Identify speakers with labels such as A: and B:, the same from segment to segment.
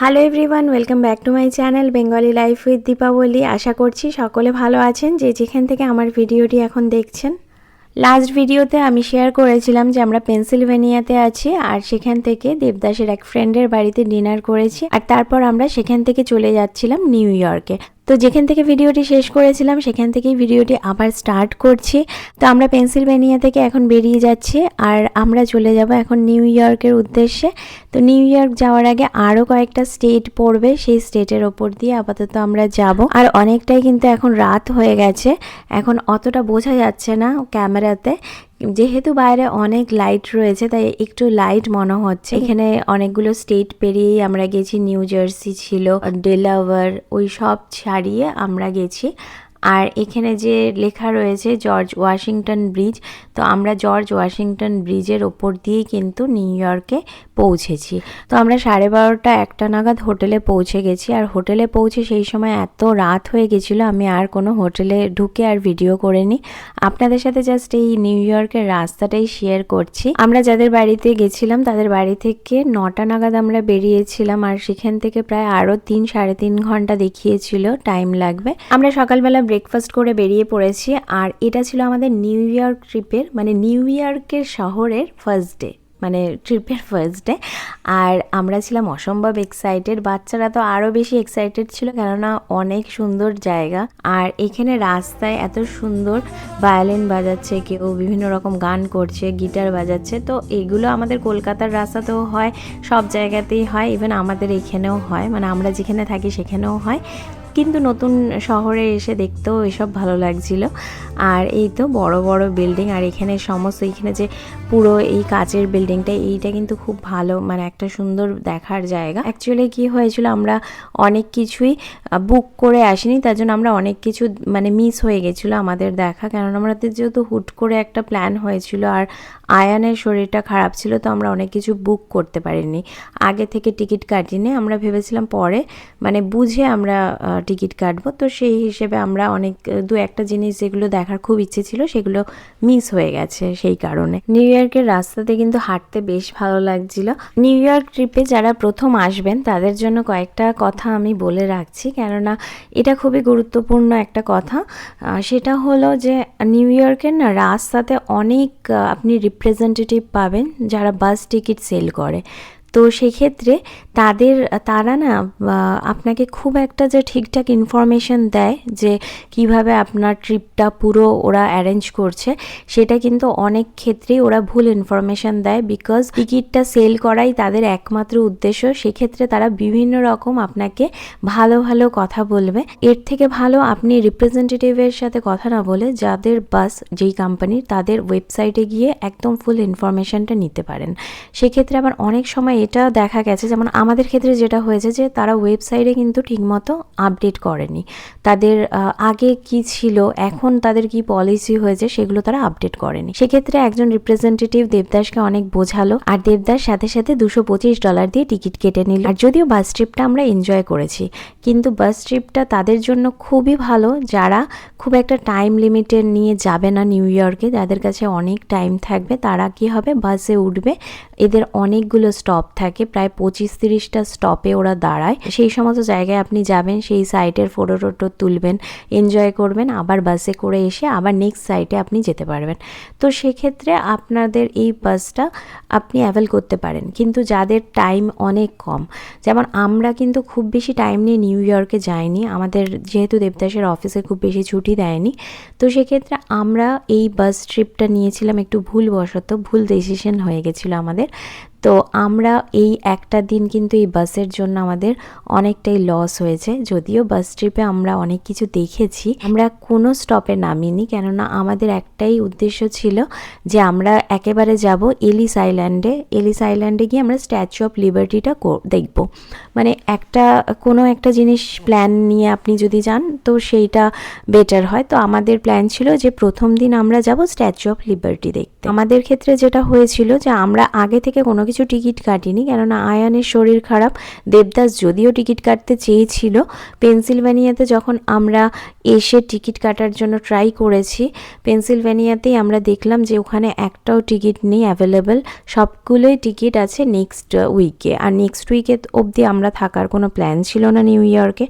A: Hello everyone welcome back to my channel Bengali life with Dipabali আশা করছি সকলে ভালো আছেন যে যেখান থেকে আমার ভিডিওটি এখন দেখছেন। লাস্ট ভিডিওতে আমি শেয়ার করেছিলাম যে আমরা পেন্সিলভেনিয়াতে আছি আর সেখান থেকে দেবদাসের এক ফ্রেন্ডের বাড়িতে ডিনার করেছি আর তারপর আমরা সেখান থেকে চলে যাচ্ছিলাম নিউ ইয়র্কে তো যেখান থেকে ভিডিওটি শেষ করেছিলাম, সেখান থেকেই ভিডিওটি আবার স্টার্ট করছি। তো আমরা পেনসিলভেনিয়া থেকে এখন বেরিয়ে যাচ্ছি আর আমরা চলে যাব এখন নিউ ইয়র্কের উদ্দেশ্যে। তো নিউ ইয়র্ক যাওয়ার আগে আরও কয়েকটা স্টেট পড়বে, সেই স্টেটের ওপর দিয়ে আপাতত আমরা যাব। আর অনেকটাই কিন্তু এখন রাত হয়ে গেছে, এখন অতটা বোঝা যাচ্ছে না ক্যামেরাতে যেহেতু বাইরে অনেক লাইট রয়েছে, তাই একটু লাইট মনে হচ্ছে। এখানে অনেকগুলো স্টেট পেরিয়েই আমরা গেছি। নিউ জার্সি ছিল ডেলাওয়ার ওই সব ছাড়িয়ে আমরা গেছি। আর এখানে যে লেখা রয়েছে জর্জ ওয়াশিংটন ব্রিজ, তো আমরা জর্জ ওয়াশিংটন ব্রিজের ওপর দিয়েই কিন্তু নিউ ইয়র্কে পৌঁছেছি। তো আমরা সাড়ে বারোটা একটা নাগাদ হোটেলে পৌঁছে গেছি, আর হোটেলে পৌঁছে সেই সময় এত রাত হয়ে গেছিল, আমি আর কোনো হোটেলে ঢুকে আর ভিডিও করিনি। আপনাদের সাথে জাস্ট এই নিউ ইয়র্কের রাস্তাটাই শেয়ার করছি। আমরা যাদের বাড়িতে গেছিলাম, তাদের বাড়ি থেকে নটা নাগাদ আমরা বেরিয়েছিলাম, আর সেখান থেকে প্রায় আরও তিন, সাড়ে তিন ঘণ্টা দেখিয়েছিল টাইম লাগবে। আমরা সকালবেলা ব্রেকফাস্ট করে বেরিয়ে পড়েছি। আর এটা ছিল আমাদের নিউ ইয়র্ক ট্রিপের মানে নিউ ইয়র্কের শহরের ফার্স্ট ডে মানে ট্রিপের ফার্স্ট ডে আর আমরা ছিলাম অসম্ভব এক্সাইটেড বাচ্চারা তো আরও বেশি এক্সাইটেড ছিল, কেননা অনেক সুন্দর জায়গা। আর এখানে রাস্তায় এত সুন্দর ভায়োলিন বাজাচ্ছে, কেউ বিভিন্ন রকম গান করছে গিটার বাজাচ্ছে। তো এগুলো আমাদের কলকাতার রাস্তাতেও হয়, সব জায়গাতেই হয় ইভেন আমাদের এখানেও হয় মানে আমরা যেখানে থাকি সেখানেও হয়। কিন্তু নতুন শহরে এসে দেখতেও এসব ভালো লাগছিল। আর এই তো বড় বড় বিল্ডিং আর এখানে সমস্ত এখানে যে পুরো এই কাচের বিল্ডিংটা এইটা কিন্তু খুব ভালো মানে একটা সুন্দর দেখার জায়গা। অ্যাকচুয়ালি কি হয়েছিল, আমরা অনেক কিছুই বুক করে আসিনি, তার জন্য আমরা অনেক কিছু মানে মিস হয়ে গেছিল আমাদের দেখা। কেননা আমাদের যেহেতু হুট করে একটা প্ল্যান হয়েছিল, আর আয়ানের শরীরটা খারাপ ছিল, তো আমরা অনেক কিছু বুক করতে পারিনি। আগে থেকে টিকিট কাটিনি, আমরা ভেবেছিলাম পরে মানে বুঝে আমরা টিকিট কাটবো। তো সেই হিসেবে আমরা অনেক, দু একটা জিনিস যেগুলো দেখার খুব ইচ্ছে ছিল, সেগুলো মিস হয়ে গেছে সেই কারণে। নিউ ইয়র্কের রাস্তাতে কিন্তু হাঁটতে বেশ ভালো লাগছিল। নিউ ইয়র্ক ট্রিপে যারা প্রথম আসবেন, তাদের জন্য কয়েকটা কথা আমি বলে রাখছি। কেননা, এটা খুবই গুরুত্বপূর্ণ একটা কথা। সেটা হলো যে, নিউ ইয়র্কের না রাস্তাতে অনেক আপনি রিপ্রেজেন্টেটিভ পাবেন যারা বাস টিকিট সেল করে। তো সেক্ষেত্রে তাদের, তারা না আপনাকে খুব একটা যে ঠিকঠাক ইনফরমেশন দেয় যে কীভাবে আপনার ট্রিপটা পুরো ওরা অ্যারেঞ্জ করছে, সেটা কিন্তু অনেক ক্ষেত্রেই ওরা ভুল ইনফরমেশন দেয় বিকজ টিকিটটা সেল করাই তাদের একমাত্র উদ্দেশ্য। সেক্ষেত্রে তারা বিভিন্ন রকম আপনাকে ভালো ভালো কথা বলবে। এর থেকে ভালো আপনি রিপ্রেজেন্টেটিভের সাথে কথা না বলে যাদের বাস যেই কোম্পানির তাদের ওয়েবসাইটে গিয়ে একদম ফুল ইনফরমেশনটা নিতে পারেন। সেক্ষেত্রে আবার অনেক সময় এটা দেখা গেছে, যেমন আমাদের ক্ষেত্রে যেটা হয়েছে যে তারা ওয়েবসাইটে কিন্তু ঠিকমতো আপডেট করেনি। তাদের আগে কি ছিল, এখন তাদের কি পলিসি হয়েছে সেগুলো তারা আপডেট করেনি। সেক্ষেত্রে একজন রিপ্রেজেন্টেটিভ দেবদাসকে অনেক বোঝালো আর দেবদাস সাথে সাথে দুশো পঁচিশ ডলার দিয়ে টিকিট কেটে নিল। আর যদিও বাস ট্রিপটা আমরা এনজয় করেছি, কিন্তু বাস ট্রিপটা তাদের জন্য খুবই ভালো। যারা খুব একটা টাইম লিমিটেড নিয়ে যাবে না নিউ ইয়র্কে যাদের কাছে অনেক টাইম থাকবে। তারা কি হবে, বাসে উঠবে। এদের অনেকগুলো স্টপ থাকে, প্রায় পঁচিশ তিরিশটা স্টপে ওরা দাঁড়ায়। সেই সমস্ত জায়গায় আপনি যাবেন, সেই সাইটের ফটো টোটো তুলবেন এনজয় করবেন, আবার বাসে করে এসে আবার নেক্সট সাইটে আপনি যেতে পারবেন। তো সেক্ষেত্রে আপনাদের এই বাসটা আপনি অ্যাভেল করতে পারেন। কিন্তু যাদের টাইম অনেক কম, যেমন আমরা কিন্তু খুব বেশি টাইম নিয়ে নিউ ইয়র্কে যাইনি, আমাদের যেহেতু দেবদাসের অফিসে খুব বেশি ছুটি দেয়নি, তো সেক্ষেত্রে আমরা এই বাস ট্রিপটা নিয়েছিলাম একটু ভুলবশত, ভুল ডিসিশন হয়ে গেছিল আমাদের। তো আমরা এই একটা দিন কিন্তু এই বাসের জন্য আমাদের অনেকটাই লস হয়েছে। যদিও বাস ট্রিপে আমরা অনেক কিছু দেখেছি। আমরা কোনো স্টপে নামিনি, কেননা আমাদের একটাই উদ্দেশ্য ছিল যে আমরা একেবারে যাব এলিস আইল্যান্ডে এলিস আইল্যান্ডে গিয়ে আমরা স্ট্যাচু অফ লিবার্টিটা দেখব। মানে একটা, কোনো একটা জিনিস প্ল্যান নিয়ে আপনি যদি যান, তো সেইটা বেটার হয়। তো আমাদের প্ল্যান ছিল যে প্রথম দিন আমরা যাব স্ট্যাচু অফ লিবার্টি দেখতে। আমাদের ক্ষেত্রে যেটা হয়েছিল যে আমরা আগে থেকে কোনো কিছু টিকিট কাটিনি। কেননা আয়ানের শরীর খারাপ, দেবদাস যদিও টিকিট কাটতে চেয়েছিল। পেনসিলভ্যানিয়াতে যখন আমরা এসে টিকিট কাটার জন্য ট্রাই করেছি, পেনসিলভ্যানিয়াতেই আমরা দেখলাম যে ওখানে একটাও টিকিট নেই অ্যাভেলেবেল সবগুলোই টিকিট আছে নেক্সট উইকে আর নেক্সট উইকে অবধি আমরা থাকার কোনো প্ল্যান ছিল না নিউ ইয়র্কে।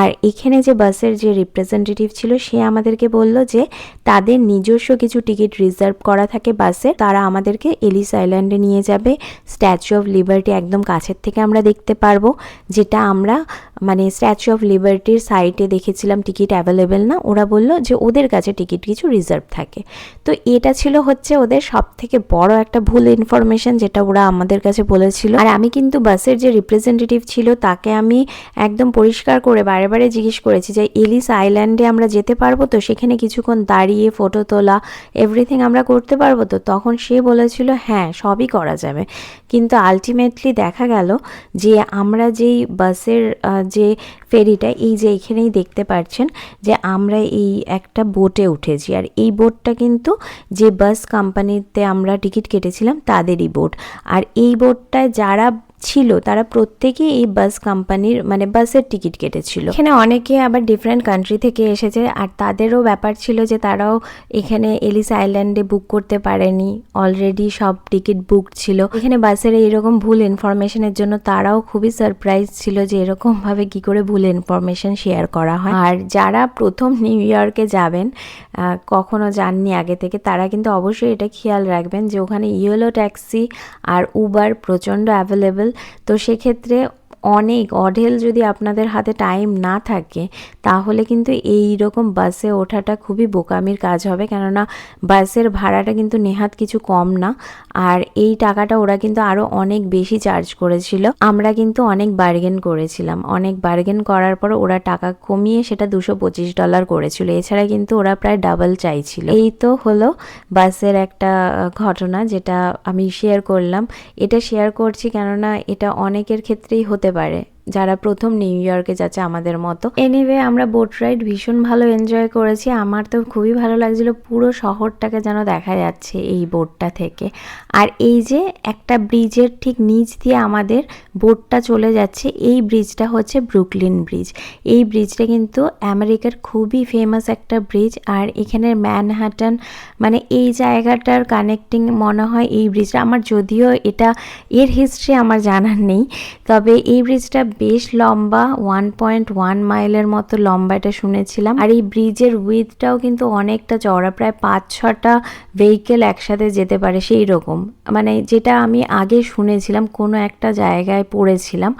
A: আর এখানে যে বাসের যে রিপ্রেজেন্টেটিভ ছিল, সে আমাদেরকে বলল যে তাদের নিজস্ব কিছু টিকিট রিজার্ভ করা থাকে বাসে। তারা আমাদেরকে এলিস আইল্যান্ডে নিয়ে যাবে। স্ট্যাচু অফ লিবার্টি একদম কাছের থেকে আমরা দেখতে পারব। যেটা আমরা মানে স্ট্যাচু অফ লিবার্টির সাইটে দেখেছিলাম টিকিট অ্যাভেলেবেল না। ওরা বলল যে ওদের কাছে টিকিট কিছু রিজার্ভ থাকে। তো এটা ছিল হচ্ছে ওদের সব থেকে বড় একটা ভুল ইনফরমেশন যেটা ওরা আমাদের কাছে বলেছিল। আর আমি কিন্তু বাসের যে রিপ্রেজেন্টেটিভ ছিল, তাকে আমি একদম পরিষ্কার করে বারে বারে জিজ্ঞেস করেছি যে এলিস আইল্যান্ডে আমরা যেতে পারব তো? সেখানে কিছুক্ষণ দাঁড়িয়ে ফটো তোলা এভরিথিং আমরা করতে পারব তো? তখন সে বলেছিল হ্যাঁ সবই করা যাবে। কিন্তু আলটিমেটলি দেখা গেল যে আমরা যেই বাসের যে ফেরিটা, এই যে এখানেই দেখতে পাচ্ছেন যে আমরা এই একটা বোটে উঠেছি। আর এই বোটটা কিন্তু যে বাস কোম্পানিতে আমরা টিকিট কেটেছিলাম, তাদেরই বোট আর এই বোটটায় যারা ছিল, তারা প্রত্যেকেই এই বাস কোম্পানির মানে বাসের টিকিট কেটেছিল। এখানে অনেকে আবার ডিফারেন্ট কান্ট্রি থেকে এসেছে, আর তাদেরও ব্যাপার ছিল যে তারাও এখানে এলিস আইল্যান্ডে বুক করতে পারেনি অলরেডি সব টিকিট বুক ছিল। এখানে বাসের এইরকম ভুল ইনফরমেশনের জন্য তারাও খুবই সারপ্রাইজ ছিল যে এরকম ভাবে কি করে ভুল ইনফরমেশন শেয়ার করা হয়। আর যারা প্রথম নিউ ইয়র্কে যাবেন কখনো যাননি আগে থেকে, তারা কিন্তু অবশ্যই এটা খেয়াল রাখবেন যে ওখানে ইয়েলো ট্যাক্সি আর উবার প্রচণ্ড অ্যাভেলেবেল তো সেক্ষেত্রে অনেক, অঢেল যদি আপনাদের হাতে টাইম না থাকে, তাহলে কিন্তু এই রকম বাসে ওঠাটা খুবই বোকামির কাজ হবে। কেননা বাসের ভাড়াটা কিন্তু নেহাত কিছু কম না। আর এই টাকাটা ওরা কিন্তু আরও অনেক বেশি চার্জ করেছিল। আমরা কিন্তু অনেক বার্গেন করেছিলাম। অনেক বার্গেন করার পর ওরা টাকা কমিয়ে সেটা দুশো পঁচিশ ডলার করেছিল। এছাড়া কিন্তু ওরা প্রায় ডাবল চাইছিল। এই তো হলো বাসের একটা ঘটনা যেটা আমি শেয়ার করলাম। এটা শেয়ার করছি কেননা এটা অনেকের ক্ষেত্রেই হতে পারে। যারা প্রথম নিউ ইয়র্কে যাচ্ছে আমাদের মতো। এনিওয়ে আমরা বোট রাইড ভীষণ ভালো এনজয় করেছি। আমার তো খুবই ভালো লাগছিল পুরো শহরটাকে যেন দেখা যাচ্ছে এই বোটটা থেকে। আর এই যে একটা ব্রিজের ঠিক নিচ দিয়ে আমাদের বোটটা চলে যাচ্ছে, এই ব্রিজটা হচ্ছে ব্রুকলিন ব্রিজ এই ব্রিজটা কিন্তু আমেরিকার খুবই ফেমাস একটা ব্রিজ আর এখানের ম্যানহাটন মানে এই জায়গাটার কানেক্টিং মনে হয় এই ব্রিজটা আমার যদিও এটা এর হিস্ট্রি আমার জানার নেই, তবে এই ব্রিজটা বেশ লম্বা ওয়ান পয়েন্ট ওয়ান মাইলের মতো লম্বা এটা শুনেছিলাম। আর এই ব্রিজের উইথটাও কিন্তু অনেকটা চওড়া, প্রায় পাঁচ ছটা ভেহিকেল একসাথে যেতে পারে সেই রকম মানে যেটা আমি আগে শুনেছিলাম, কোনো একটা জায়গায় পড়েছিলাম।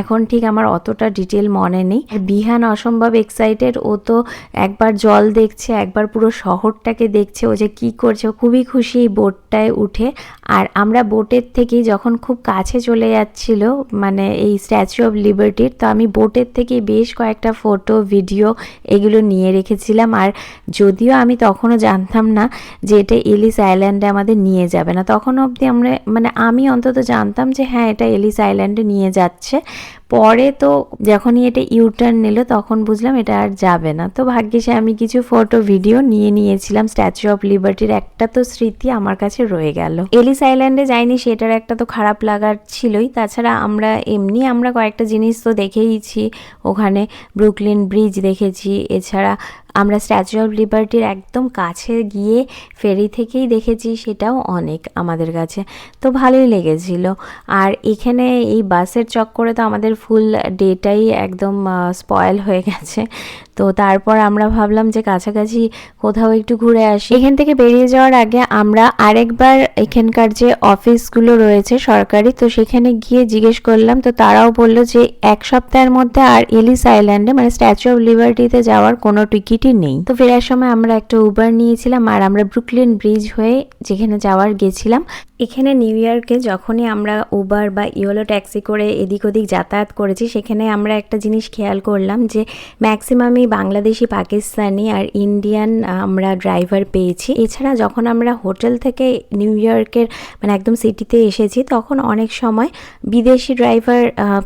A: এখন ঠিক আমার অতটা ডিটেল মনে নেই। বিহান অসম্ভব এক্সাইটেড ও তো একবার জল দেখছে, একবার পুরো শহরটাকে দেখছে, ও যে কি করছে খুবই খুশি এই বোটটায় উঠে। আর আমরা বোটের থেকেই যখন খুব কাছে চলে যাচ্ছিল মানে এই স্ট্যাচু অফ লিবার্টির তো আমি বোটের থেকে বেশ কয়েকটা ফটো ভিডিও এগুলো নিয়ে রেখেছিলাম। আর যদিও আমি তখনও জানতাম না যে এটা এলিস আইল্যান্ডে আমাদের নিয়ে যাবে না, তখন অবধি আমরা মানে আমি অন্তত জানতাম যে হ্যাঁ এটা এলিস আইল্যান্ডে নিয়ে যাচ্ছে। পরে তো যখনই এটা ইউটার্ন নিল, তখন বুঝলাম এটা আর যাবে না। তো ভাগ্যিসে আমি কিছু ফটো ভিডিও নিয়ে নিয়েছিলাম। স্ট্যাচু অফ লিবার্টির একটা তো স্মৃতি আমার কাছে রয়ে গেল। এলিস আইল্যান্ডে যাইনি, সেটার একটা তো খারাপ লাগার ছিলই। তাছাড়া আমরা, এমনি আমরা কয়েকটা জিনিস তো দেখেইছি। ওখানে ব্রুকলিন ব্রিজ দেখেছি। এছাড়া আমরা স্ট্যাচু অফ লিবার্টির একদম কাছে গিয়ে ফেরি থেকেই দেখেছি, সেটাও অনেক আমাদের কাছে। তো ভালোই লেগেছিল। আর এখানে এই বাসের চক্করে তো আমাদের ফুল ডেটাই একদম স্পয়েল হয়ে গেছে। তো তারপর আমরা ভাবলাম যে কাছাকাছি কোথাও একটু ঘুরে আসি। এখান থেকে বেরিয়ে যাওয়ার আগে আমরা আরেকবার এখানকার যে অফিসগুলো রয়েছে সরকারি, তো সেখানে গিয়ে জিজ্ঞেস করলাম, তো তারাও বলল যে এক সপ্তাহের মধ্যে আর এলিস আইল্যান্ডে মানে স্ট্যাচু অফ লিবার্টিতে যাওয়ার কোনো টিকিটই নেই। তো ফেরার সময় আমরা একটা উবার নিয়েছিলাম আর আমরা ব্রুকলিন ব্রিজ হয়ে যেখানে যাওয়ার গেছিলাম। এখানে নিউ ইয়র্কে যখনই আমরা উবার বা ইয়োলো ট্যাক্সি করে এদিক ওদিক যাতায়াত করেছি, সেখানে আমরা একটা জিনিস খেয়াল করলাম যে ম্যাক্সিমামই বাংলাদেশি, পাকিস্তানি আর ইন্ডিয়ান আমরা ড্রাইভার পেয়েছি। এছাড়া যখন আমরা হোটেল থেকে নিউ ইয়র্কের মানে একদম সিটিতে এসেছি, তখন অনেক সময় বিদেশি ড্রাইভার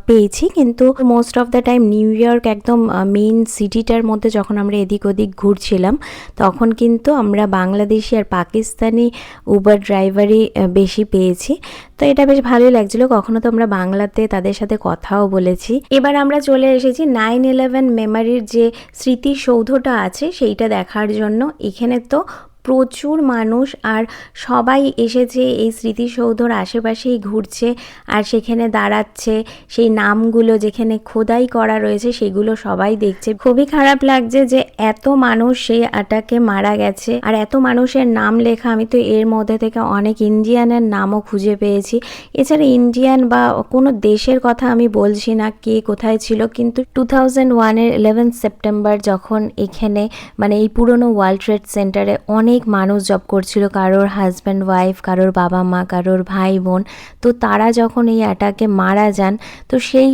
A: পেয়েছি। কিন্তু most of the time New York একদম মেইন সিটিটার মধ্যে যখন আমরা এদিক ওদিক ঘুরছিলাম, তখন কিন্তু আমরা বাংলাদেশি আর পাকিস্তানি উবার ড্রাইভারই বেশি পেয়েছি। তো এটা বেশ ভালোই লাগছিল। কখনো তো আমরা বাংলাতে তাদের সাথে কথাও বলেছি। এবার আমরা চলে এসেছি নাইন ইলেভেন মেমারির যে স্মৃতিসৌধটা আছে, সেইটা দেখার জন্য। এখানে তো প্রচুর মানুষ আর সবাই এসেছে, এই স্মৃতিসৌধর আশেপাশেই ঘুরছে আর সেখানে দাঁড়াচ্ছে। সেই নামগুলো যেখানে খোদাই করা রয়েছে সেগুলো সবাই দেখছে। খুবই খারাপ লাগছে যে এত মানুষ সেই আটাকে মারা গেছে আর এত মানুষের নাম লেখা। আমি তো এর মধ্যে থেকে অনেক ইন্ডিয়ানের নামও খুঁজে পেয়েছি। এছাড়া ইন্ডিয়ান বা কোনো দেশের কথা আমি বলছি না কে কোথায় ছিল, কিন্তু টু থাউজেন্ড ওয়ানের ইলেভেন সেপ্টেম্বর যখন এখানে মানে এই পুরনো ওয়ার্ল্ড ট্রেড সেন্টারে অনেক মানুষ জব করছিল, কারোর হাজব্যান্ড ওয়াইফ কারোর বাবা মা, কারোর ভাই, বোন। তো তারা যখন এই অ্যাটাকে মারা যান, তো সেই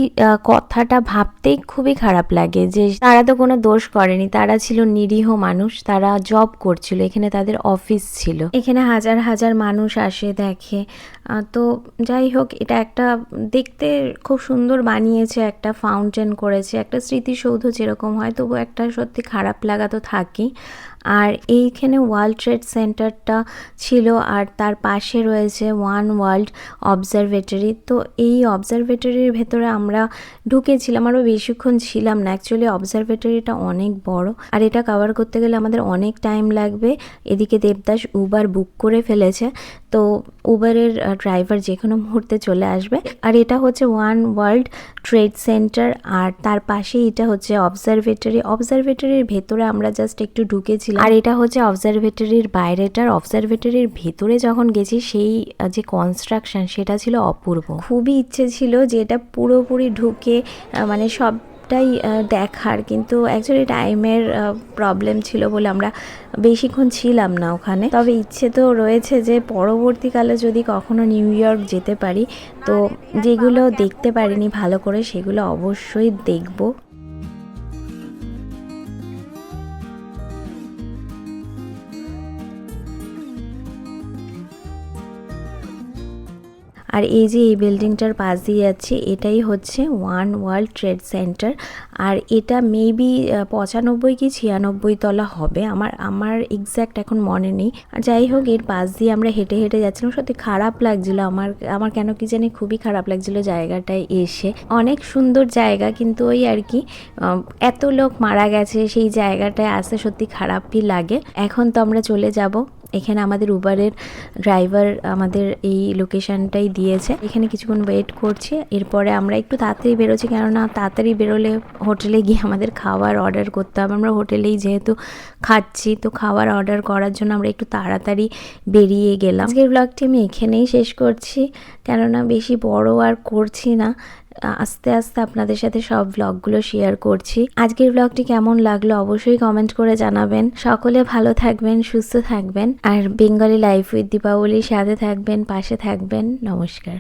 A: কথাটা ভাবতেই খুবই খারাপ লাগে যে তারা তো কোনো দোষ করেনি। তারা ছিল নিরীহ মানুষ, তারা জব করছিল, এখানে তাদের অফিস ছিল। এখানে হাজার হাজার মানুষ আসে, দেখে। তো যাই হোক, এটা একটা দেখতে খুব সুন্দর বানিয়েছে, একটা ফাউন্টেন করেছে, একটা স্মৃতিসৌধ যেরকম হয় তবু একটা সত্যি খারাপ লাগা তো থাকেই। আর এইখানে ওয়ার্ল্ড ট্রেড সেন্টারটা ছিল আর তার পাশে রয়েছে ওয়ান ওয়ার্ল্ড অবজারভেটরি তো এই অবজারভেটরির ভেতরে আমরা ঢুকেছিলাম, আরও বেশিক্ষণ ছিলাম না। অ্যাকচুয়ালি অবজারভেটরিটা অনেক বড় আর এটা কভার করতে গেলে আমাদের অনেক টাইম লাগবে। এদিকে দেবদাস উবার বুক করে ফেলেছে। তো উবারের ড্রাইভার যে কোনো মুহূর্তে চলে আসবে। আর এটা হচ্ছে ওয়ান ওয়ার্ল্ড ট্রেড সেন্টার আর তার পাশে এটা হচ্ছে অবজারভেটরি অবজারভেটরির ভেতরে আমরা জাস্ট একটু ঢুকেছিলাম আর এটা হচ্ছে অবজারভেটরির বাইরেটার অবজারভেটরির ভেতরে যখন গেছি সেই যে কনস্ট্রাকশন সেটা ছিল অপূর্ব। খুবই ইচ্ছে ছিল যে এটা পুরোপুরি ঢুকে মানে সবটাই আহ, দেখার। কিন্তু অ্যাকচুয়ালি টাইমের প্রবলেম ছিল বলে আমরা বেশিক্ষণ ছিলাম না ওখানে। তবে ইচ্ছে তো রয়েছে যে পরবর্তীকালে যদি কখনো নিউ ইয়র্ক যেতে পারি তো যেগুলো দেখতে পারিনি ভালো করে সেগুলো অবশ্যই দেখব। আর এই যে এই বিল্ডিংটার পাশ দিয়ে যাচ্ছে, এটাই হচ্ছে ওয়ান ওয়ার্ল্ড ট্রেড সেন্টার আর এটা মেবি পঁচানব্বই কি ছিয়ানব্বই তলা হবে, আমার আমার এক্স্যাক্ট এখন মনে নেই। আর যাই হোক, এর পাশ দিয়ে আমরা হেঁটে হেঁটে যাচ্ছিলাম, সত্যি খারাপ লাগছিল। আমার আমার কেন কি জানি খুবই খারাপ লাগছিল জায়গাটায় এসে। অনেক সুন্দর জায়গা কিন্তু ওই আর কি এত লোক মারা গেছে, সেই জায়গাটায় আসতে সত্যি খারাপই লাগে। এখন তো আমরা চলে যাব। এখানে আমাদের উবারের ড্রাইভার আমাদের এই লোকেশনটাই দিয়েছে। এখানে কিছুক্ষণ ওয়েট করছি, এরপরে আমরা একটু তাড়াতাড়ি বেরোচ্ছি, কেননা তাড়াতাড়ি বেরোলে হোটেলে গিয়ে আমাদের খাবার অর্ডার করতে হবে। আমরা হোটেলেই যেহেতু খাচ্ছি, তো খাবার অর্ডার করার জন্য আমরা একটু তাড়াতাড়ি বেরিয়ে গেলাম। আজকের ব্লগটি আমি এখানেই শেষ করছি, কেননা বেশি বড় আর করছি না। আস্তে আস্তে আপনাদের সাথে সব ব্লগগুলো শেয়ার করছি। আজকের ব্লগটি কেমন লাগল অবশ্যই কমেন্ট করে জানাবেন। সকলে ভালো থাকবেন, সুস্থ থাকবেন। আর বেঙ্গলি লাইফ উইথ দীপাবলির সাথে থাকবেন, পাশে থাকবেন। নমস্কার।